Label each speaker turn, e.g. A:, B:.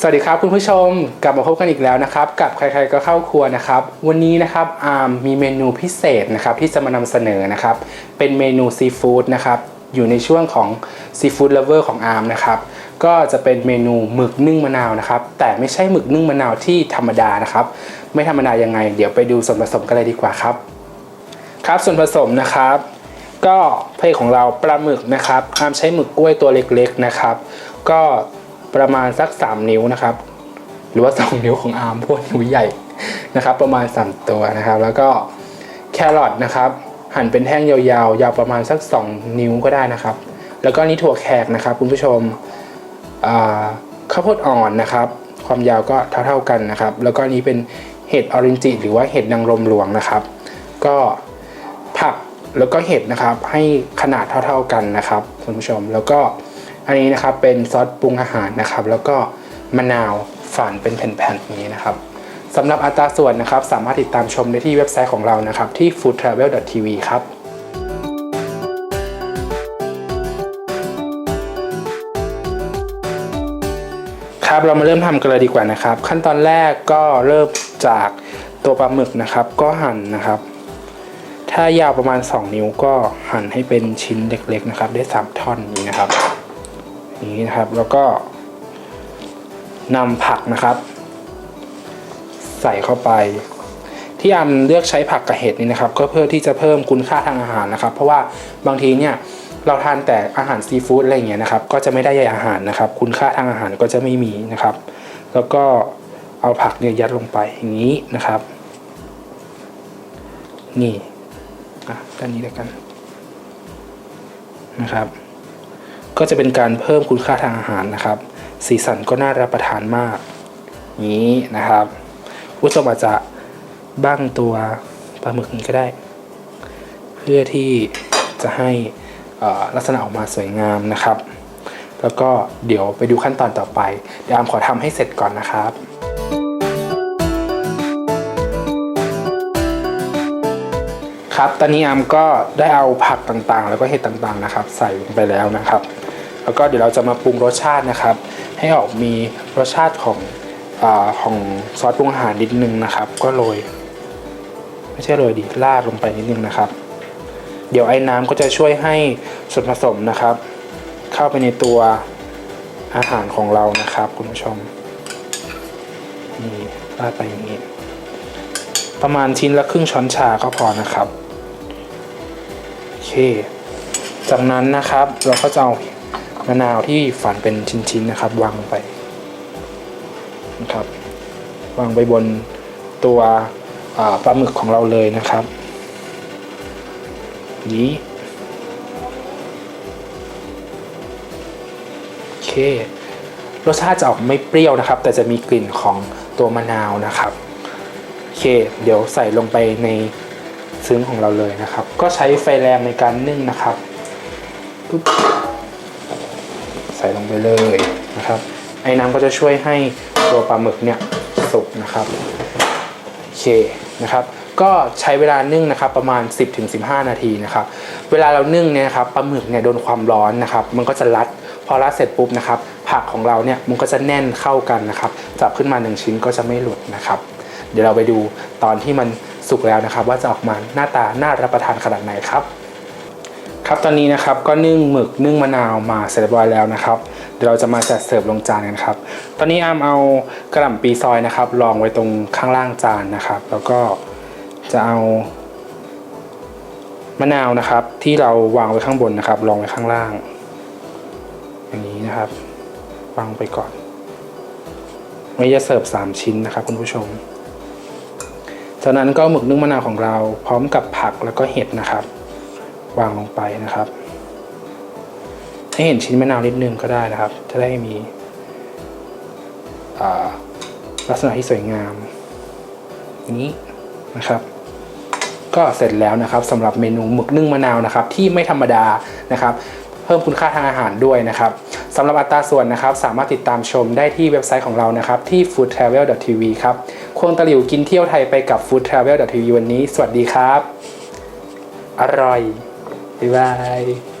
A: สวัสดีครับคุณผู้ชมกลับมาพบกันอีกแล้วนะครับกับใครๆก็เข้าครัวนะครับ วันนี้นะครับอาร์มมีเมนูพิเศษนะครับที่จะมานำเสนอนะครับ เป็นเมนูซีฟู้ดนะครับอยู่ในช่วงของซีฟู้ดเลเวอร์ของอาร์มนะครับก็จะเป็นเมนูหมึกนึ่งมะนาวนะครับ แต่ไม่ใช่หมึกนึ่งมะนาวที่ธรรมดานะครับ ไม่ธรรมดายังไง เดี๋ยวไปดูส่วนผสมกันเลยดีกว่าครับ ครับส่วนผสมนะครับ ก็เพลของเราปลาหมึกนะครับห้ามใช้หมึกกล้วยตัวเล็กๆนะครับ ก็ ประมาณสัก 3 นิ้วนะครับ หรือว่า 2 นิ้วของอาร์มพวกนิ้วใหญ่นะครับ ประมาณ 3 ตัวนะครับ แล้วก็แครอทนะครับ หั่นเป็นแท่งยาวๆ ยาวประมาณสัก 2 นิ้วก็ได้นะครับ แล้วก็นี่ถั่วแขกนะครับ คุณผู้ชมข้าวโพดอ่อนนะครับ ความยาวก็เท่าๆกันนะครับ แล้วก็นี้เป็นเห็ดออรินจิหรือว่าเห็ดนางรมหลวงนะครับ ก็ผักแล้วก็เห็ดนะครับให้ขนาดเท่าๆกันนะครับคุณผู้ชมแล้วก็ อันนี้นะครับเป็นซอสปรุงอาหารนะครับ แล้วก็มะนาวฝานเป็นแผ่นๆอย่างนี้นะครับสำหรับอัตราส่วนนะครับ สามารถติดตามชมได้ที่เว็บไซต์ของเรานะครับ ที่ foodtravel.tv ครับครับเรามาเริ่มทำกันเลยดีกว่านะครับ ขั้นตอนแรกก็เริ่มจากตัวปลาหมึกนะครับ ก็หั่นนะครับ ถ้ายาวประมาณ 2 นิ้วก็หั่นให้เป็นชิ้นเล็กๆนะครับ ได้ 3 ท่อนนี้นะครับ อย่างนี้นะครับ แล้วก็นำผักนะครับ ใส่เข้าไป ที่อามเลือกใช้ผักกับเห็ดนี่นะครับ ก็เพื่อที่จะเพิ่มคุณค่าทางอาหารนะครับ เพราะว่าบางทีเนี่ยเราทานแต่อาหารซีฟู้ดอะไรอย่างเงี้ยนะครับ ก็จะไม่ได้ใยอาหารนะครับ คุณค่าทางอาหารก็จะไม่มีนะครับ แล้วก็เอาผักเนี่ยยัดลงไปอย่างนี้นะครับ นี่อะด้านนี้แล้วกันนะครับ ก็จะเป็นการเพิ่มคุณค่าทางอาหารนะครับ สีสันก็น่ารับประทานมากนี้นะครับอุตมอาจจะบ้างตัวปลาหมึกนี้ก็ได้ เพื่อที่จะให้ลักษณะออกมาสวยงามนะครับ แล้วก็เดี๋ยวไปดูขั้นตอนต่อไป เดี๋ยวอามขอทำให้เสร็จก่อนนะครับครับ ตอนนี้อามก็ได้เอาผักต่างๆ แล้วก็เห็ดต่างๆนะครับ ใส่ลงไปแล้วนะครับ แล้วก็เดี๋ยวเราจะมาปรุงรสชาตินะครับ ให้ออกมีรสชาติของอของซอสปรุงอาหารนิดนึงนะครับ ก็โรยไม่ใช่โรยดิราดลงไปนิดนึงนะครับ เดี๋ยวไอ้น้ำก็จะช่วยให้ส่วนผสมนะครับ เข้าไปในตัวอาหารของเรานะครับ คุณผู้ชมนี่ราดไปอย่างนี้ประมาณชิ้นละครึ่งช้อนชาก็พอนะครับโอเค จากนั้นนะครับเราก็จะเอา มะนาวที่ฝานเป็นชิ้นๆนะครับวางลงไปนะครับวางไปบนตัวปลาหมึกของเราเลยนะครับ นี้โอเครสชาติจะออกไม่เปรี้ยวนะครับ แต่จะมีกลิ่นของตัวมะนาวนะครับโอเค เดี๋ยวใส่ลงไปในซึ้งของเราเลยนะครับ ก็ใช้ไฟแรงในการนึ่งนะครับปุ๊บ ใส่ลงไปเลยนะครับ ไอ้น้ำก็จะช่วยให้ตัวปลาหมึกเนี่ยสุกนะครับโอเคนะครับ ก็ใช้เวลานึ่งนะครับประมาณ 10-15 นาทีนะครับ เวลาเรานึ่งเนี่ยครับปลาหมึกเนี่ยโดนความร้อนนะครับ มันก็จะรัดพอรัดเสร็จปุ๊บนะครับ ผักของเราเนี่ยมันก็จะแน่นเข้ากันนะครับ จับขึ้นมาหนึ่งชิ้นก็จะไม่หลุดนะครับ เดี๋ยวเราไปดูตอนที่มันสุกแล้วนะครับ ว่าจะออกมาหน้าตาน่ารับประทานขนาดไหนครับ ครับตอนนี้นะครับก็นึ่งหมึกนึ่งมะนาวมาเสร็จเรียบร้อยแล้วนะครับเดี๋ยวเราจะมาจัดเสิร์ฟลงจานกันครับ ตอนนี้อามเอากระหล่ำปีซอยนะครับรองไว้ตรงข้างล่างจานนะครับ แล้วก็จะเอามะนาวนะครับ ที่เราวางไว้ข้างบนนะครับรองไว้ข้างล่างอย่างนี้นะครับวางไปก่อนไม่จะเสิร์ฟสามชิ้นนะครับคุณผู้ชมจากนั้นก็หมึกนึ่งมะนาวของเราพร้อมกับผักแล้วก็เห็ดนะครับ วางลงไปนะครับ ให้เห็นชิ้นมะนาวนิดนึงก็ได้นะครับ จะได้มีลักษณะที่สวยงาม นี้นะครับ ก็เสร็จแล้วนะครับสำหรับเมนูหมึกนึ่งมะนาวนะครับ ที่ไม่ธรรมดานะครับ เพิ่มคุณค่าทางอาหารด้วยนะครับสำหรับอัตราส่วนนะครับ สามารถติดตามชมได้ที่เว็บไซต์ของเรานะครับ ที่ foodtravel.tv ครับควงตะหลิวกินเที่ยวไทยไปกับ foodtravel.tv วันนี้ สวัสดีครับ อร่อย บ๊ายบาย